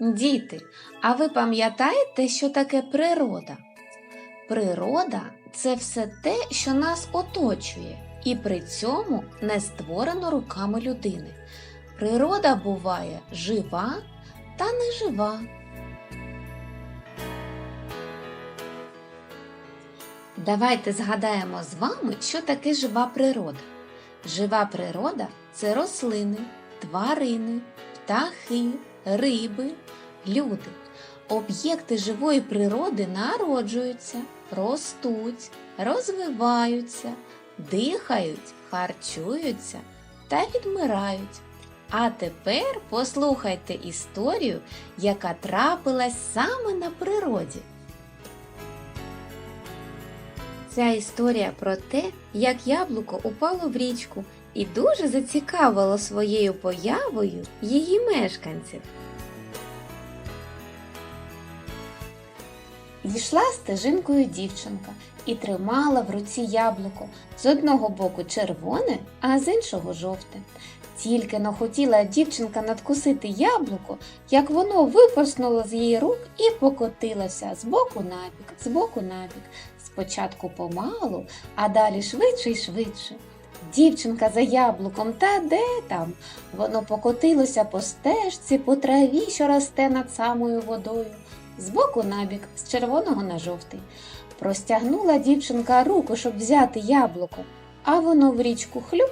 Діти, а ви пам'ятаєте, що таке природа? Природа це все те, що нас оточує, і при цьому не створено руками людини. Природа буває жива та нежива. Давайте згадаємо з вами, що таке жива природа. Жива природа це рослини, тварини, птахи, риби, люди. Об'єкти живої природи народжуються, ростуть, розвиваються, дихають, харчуються та відмирають. А тепер послухайте історію, яка трапилась саме на природі. Ця історія про те, як яблуко упало в річку і дуже зацікавило своєю появою її мешканців. Йшла стежинкою дівчинка і тримала в руці яблуко з одного боку червоне, а з іншого жовте. Тільки но хотіла дівчинка надкусити яблуко, як воно випорснуло з її рук і покотилося з боку на бік, з боку на бік. Спочатку помалу, а далі швидше й швидше. Дівчинка за яблуком, та де там? Воно покотилося по стежці, по траві, що росте над самою водою, з боку набік, з червоного на жовтий. Простягнула дівчинка руку, щоб взяти яблуко, а воно в річку хлюп.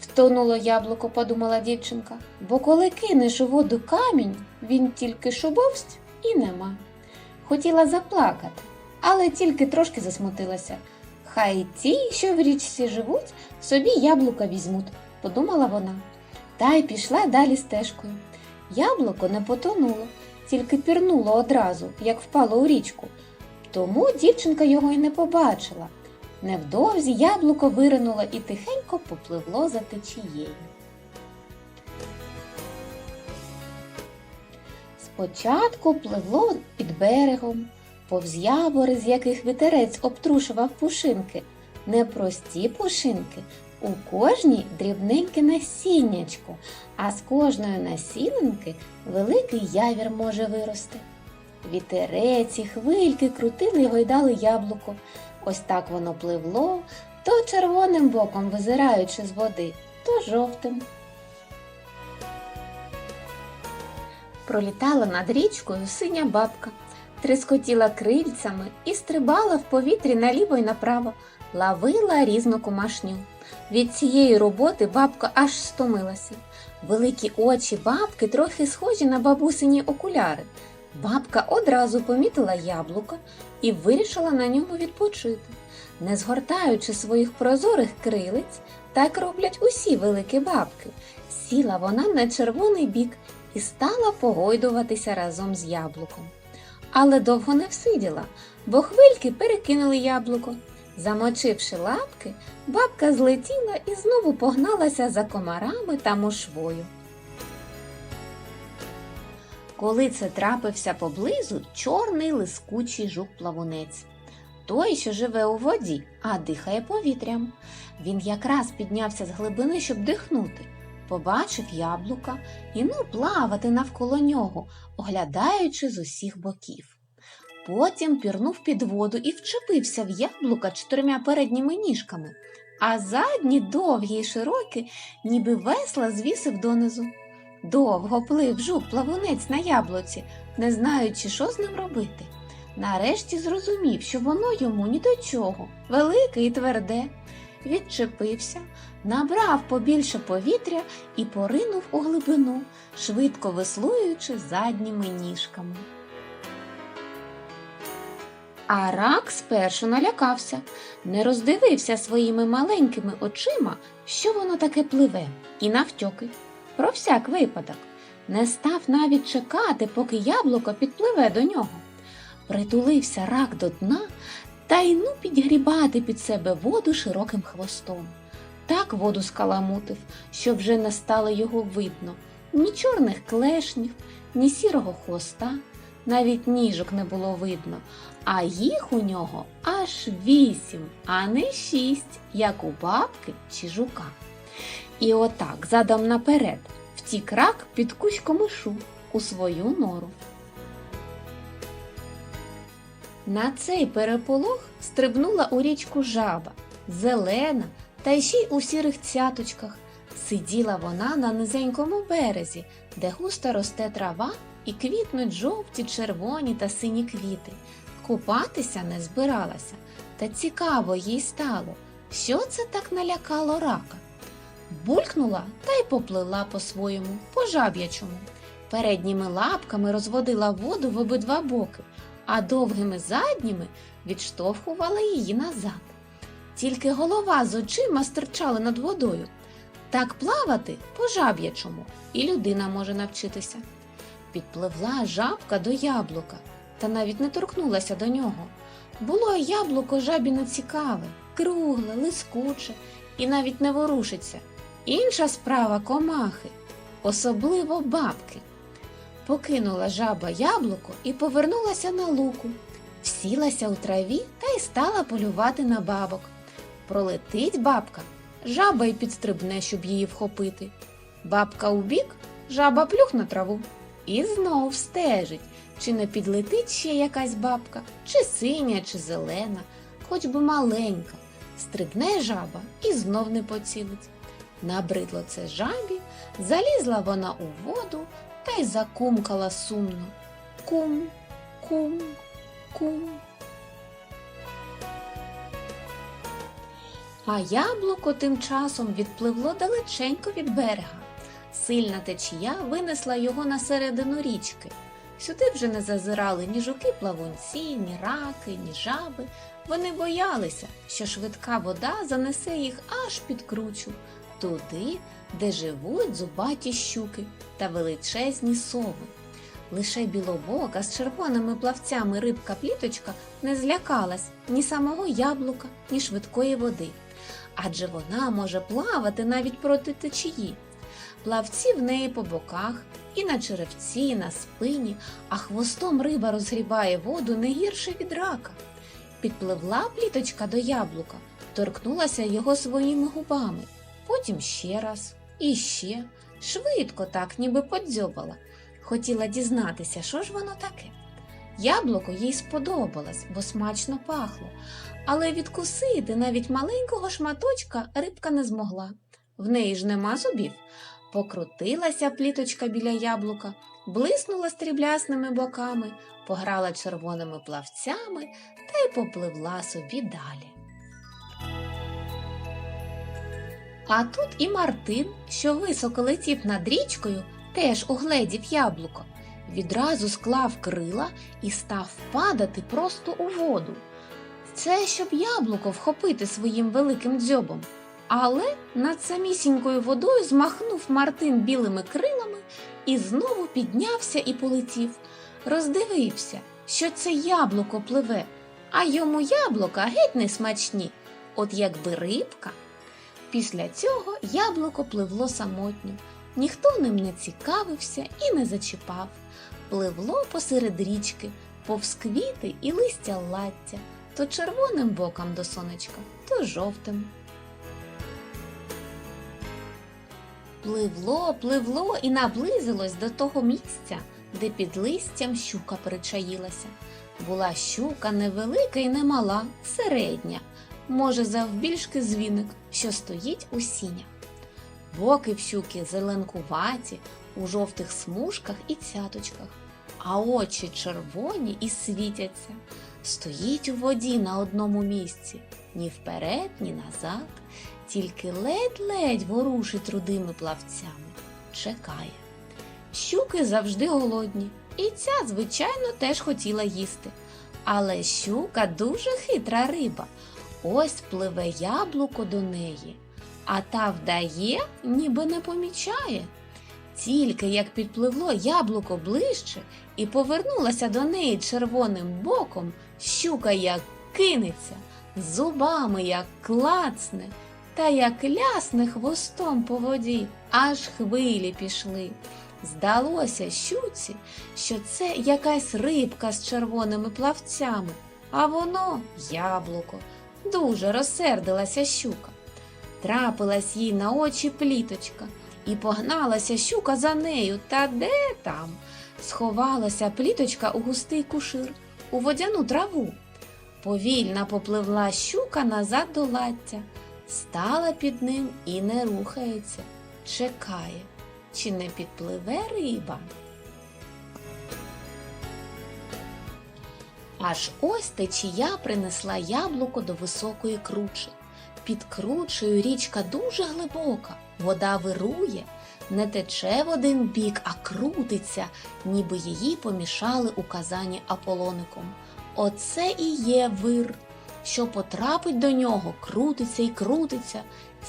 Втонуло яблуко, подумала дівчинка, бо коли кинеш у воду камінь, він тільки шубовсть і нема. Хотіла заплакати, але тільки трошки засмутилася. Хай ті, що в річці живуть, собі яблука візьмуть, подумала вона. Та й пішла далі стежкою. Яблуко не потонуло, тільки пірнуло одразу, як впало у річку. Тому дівчинка його й не побачила. Невдовзі яблуко виринуло і тихенько попливло за течією. Спочатку пливло під берегом, повз ябори, з яких вітерець обтрушував пушинки, не прості пушинки, у кожній дрібненьке насіннячко, а з кожної насінинки великий явір може вирости. Вітерець і хвильки крутили й гойдали яблуко. Ось так воно пливло, то червоним боком визираючи з води, то жовтим. Пролітала над річкою синя бабка, трискотіла крильцями і стрибала в повітрі наліво й направо, лавила різну комашню. Від цієї роботи бабка аж стомилася. Великі очі бабки трохи схожі на бабусині окуляри. Бабка одразу помітила яблуко і вирішила на ньому відпочити. Не згортаючи своїх прозорих крилиць, так роблять усі великі бабки. Сіла вона на червоний бік і стала погойдуватися разом з яблуком. Але довго не всиділа, бо хвильки перекинули яблуко. Замочивши лапки, бабка злетіла і знову погналася за комарами та мошвою. Коли це трапився поблизу чорний лискучий жук-плавунець. Той, що живе у воді, а дихає повітрям. Він якраз піднявся з глибини, щоб дихнути. Побачив яблука і ну плавати навколо нього, оглядаючи з усіх боків. Потім пірнув під воду і вчепився в яблука чотирма передніми ніжками, а задні довгі й широкі, ніби весла звісив донизу. Довго плив жук-плавунець на яблуці, не знаючи, що з ним робити. Нарешті зрозумів, що воно йому ні до чого, велике і тверде. Відчепився, набрав побільше повітря і поринув у глибину, швидко веслуючи задніми ніжками. А рак спершу налякався, не роздивився своїми маленькими очима, що воно таке пливе, і навтьоки. Про всяк випадок. Не став навіть чекати, поки яблуко підпливе до нього. Притулився рак до дна та й ну підгрібати під себе воду широким хвостом. Так воду скаламутив, що вже не стало його видно ні чорних клешнів, ні сірого хвоста, навіть ніжок не було видно, а їх у нього аж вісім, а не шість, як у бабки чи жука. І отак, задом наперед, втік рак під кущ комишу. у свою нору. На цей переполох стрибнула у річку жаба, зелена та ще й у сірих цяточках. Сиділа вона на низенькому березі, де густо росте трава і квітнуть жовті, червоні та сині квіти. Купатися не збиралася, та цікаво їй стало, що це так налякало рака. Булькнула та й поплила по-своєму, по жаб'ячому. Передніми лапками розводила воду в обидва боки, а довгими задніми відштовхувала її назад. Тільки голова з очима стирчали над водою. Так плавати по жаб'ячому і людина може навчитися. Підпливла жабка до яблука та навіть не торкнулася до нього. Було яблуко жабі не цікаве, кругле, лискуче і навіть не ворушиться. Інша справа комахи, особливо бабки. Покинула жаба яблуко і повернулася на луку, всілася у траві та й стала полювати на бабок. Пролетить бабка, жаба й підстрибне, щоб її вхопити. Бабка убік, жаба плюх на траву і знов стежить, чи не підлетить ще якась бабка, чи синя, чи зелена, хоч би маленька. Стрибне жаба і знов не поцілить. Набридло це жабі, залізла вона у воду та й закумкала сумно. Кум, кум, кум. А яблуко тим часом відпливло далеченько від берега. Сильна течія винесла його на середину річки. Сюди вже не зазирали ні жуки-плавунці, ні раки, ні жаби. Вони боялися, що швидка вода занесе їх аж під кручу, туди, де живуть зубаті щуки та величезні сови. Лише білобока з червоними плавцями рибка пліточка не злякалась ні самого яблука, ні швидкої води. Адже вона може плавати навіть проти течії. Плавці в неї по боках, і на черевці, і на спині, а хвостом риба розгрібає воду не гірше від рака. Підпливла пліточка до яблука, торкнулася його своїми губами, потім ще раз, і ще, швидко так, ніби подзьобала. Хотіла дізнатися, що ж воно таке. Яблуко їй сподобалось, бо смачно пахло, але відкусити навіть маленького шматочка рибка не змогла. В неї ж нема зубів. Покрутилася пліточка біля яблука, блиснула стріблясними боками, пограла червоними плавцями та й попливла собі далі. А тут і Мартин, що високо летів над річкою, теж угледів яблуко, відразу склав крила і став падати просто у воду. Це щоб яблуко вхопити своїм великим дзьобом. Але над самісінькою водою змахнув Мартин білими крилами і знову піднявся і полетів. Роздивився, що це яблуко пливе, а йому яблука геть не смачні, от якби рибка. Після цього яблуко пливло самотньо, ніхто ним не цікавився і не зачіпав. Пливло посеред річки, повз квіти і листя лаття, то червоним боком до сонечка, то жовтим. Пливло, пливло і наблизилось до того місця, де під листям щука причаїлася. Була щука невелика і немала, середня, може завбільшки дзвіник, що стоїть у сінях. Боки щуки зеленкуваті, у жовтих смужках і цяточках, а очі червоні і світяться. Стоїть у воді на одному місці, ні вперед, ні назад, тільки ледь-ледь ворушить рудими плавцями. Чекає. Щуки завжди голодні, і ця, звичайно, теж хотіла їсти. Але щука дуже хитра риба. Ось пливе яблуко до неї, а та вдає, ніби не помічає. Тільки як підпливло яблуко ближче і повернулася до неї червоним боком, щука як кинеться, зубами як клацне, та як лясне хвостом по воді, аж хвилі пішли. Здалося щуці, що це якась рибка з червоними плавцями, а воно яблуко. Дуже розсердилася щука. Трапилась їй на очі пліточка, і погналася щука за нею, та де там? сховалася пліточка у густий кушир, у водяну траву. Повільно попливла щука назад до лаття, стала під ним і не рухається, чекає, чи не підпливе риба. Аж ось течія принесла яблуко до високої кручі. Під кручею річка дуже глибока, вода вирує, не тече в один бік, а крутиться, ніби її помішали у казані Аполоником. Оце і є вир. Що потрапить до нього, крутиться і крутиться,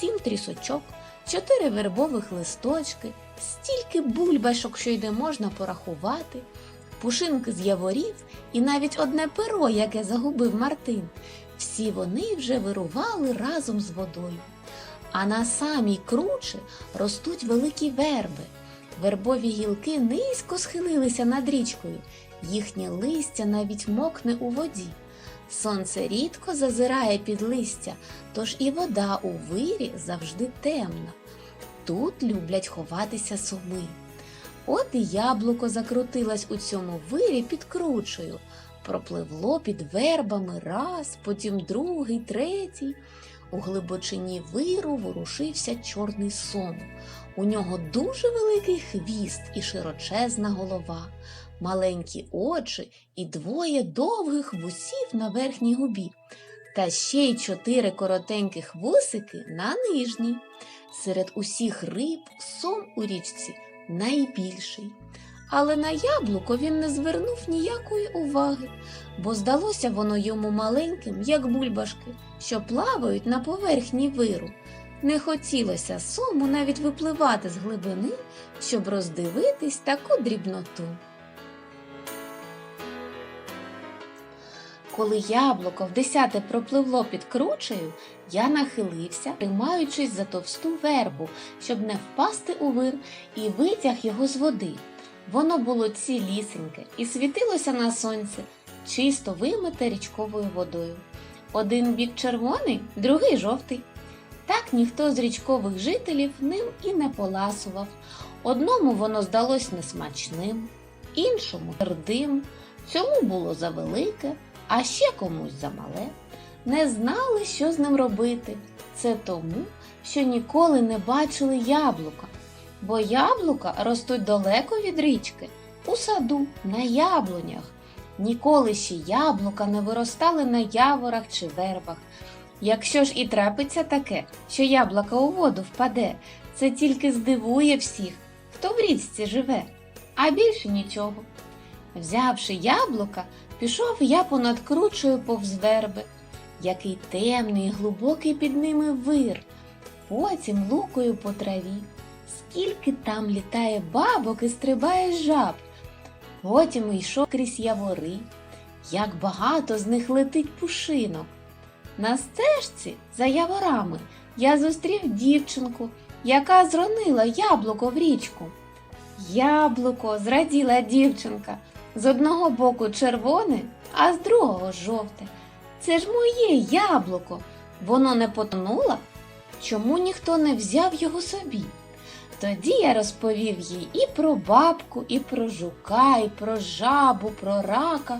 сім трісочок, чотири вербових листочки, стільки бульбашок, що й не можна порахувати, пушинки з яворів і навіть одне перо, яке загубив Мартин. Всі вони вже вирували разом з водою. А на самій кручі ростуть великі верби. Вербові гілки низько схилилися над річкою, їхнє листя навіть мокне у воді. Сонце рідко зазирає під листя, тож і вода у вирі завжди темна. Тут люблять ховатися соми. От і яблуко закрутилось у цьому вирі під кручею, пропливло під вербами раз, потім другий, третій. У глибочині виру ворушився чорний сом. У нього дуже великий хвіст і широчезна голова, маленькі очі і двоє довгих вусів на верхній губі, та ще й чотири коротеньких вусики на нижній. Серед усіх риб сом у річці найбільший. Але на яблуко він не звернув ніякої уваги, бо здалося воно йому маленьким, як бульбашки, що плавають на поверхні виру. Не хотілося сому навіть випливати з глибини, щоб роздивитись таку дрібноту. Коли яблуко в десяте пропливло під кручею, я нахилився, тримаючись за товсту вербу, щоб не впасти у вир, і витяг його з води. Воно було цілісеньке і світилося на сонці, чисто вимите річковою водою. Один бік червоний, другий жовтий. Так ніхто з річкових жителів ним і не поласував. Одному воно здалось несмачним, іншому твердим, цьому було завелике, а ще комусь замале. Не знали, що з ним робити. Це тому, що ніколи не бачили яблука, бо яблука ростуть далеко від річки, у саду, на яблунях. Ніколи ще яблука не виростали на яворах чи вербах. Якщо ж і трапиться таке, що яблука у воду впаде, це тільки здивує всіх, хто в річці живе, а більше нічого. Взявши яблука, пішов я понад кручею повз верби, який темний глибокий під ними вир, потім лукою по траві. Скільки там літає бабок і стрибає жаб. Потім йшов крізь явори, як багато з них летить пушинок. На стежці за яворами я зустрів дівчинку, яка зронила яблуко в річку. Яблуко, зраділа дівчинка, з одного боку червоне, а з другого жовте. Це ж моє яблуко. Воно не потонуло? Чому ніхто не взяв його собі? Тоді я розповів їй і про бабку, і про жука, і про жабу, про рака,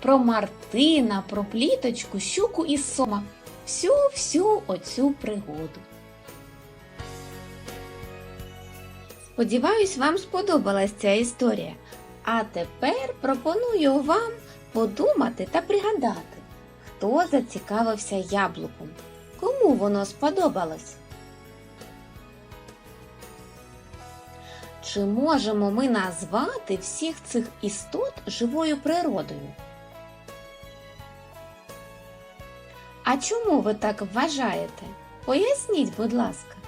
про Мартина, про пліточку, щуку і сома. Всю-всю оцю пригоду. Сподіваюсь, вам сподобалась ця історія. А тепер пропоную вам подумати та пригадати, хто зацікавився яблуком, кому воно сподобалось. Чи можемо ми назвати всіх цих істот живою природою? А чому ви так вважаєте? Поясніть, будь ласка.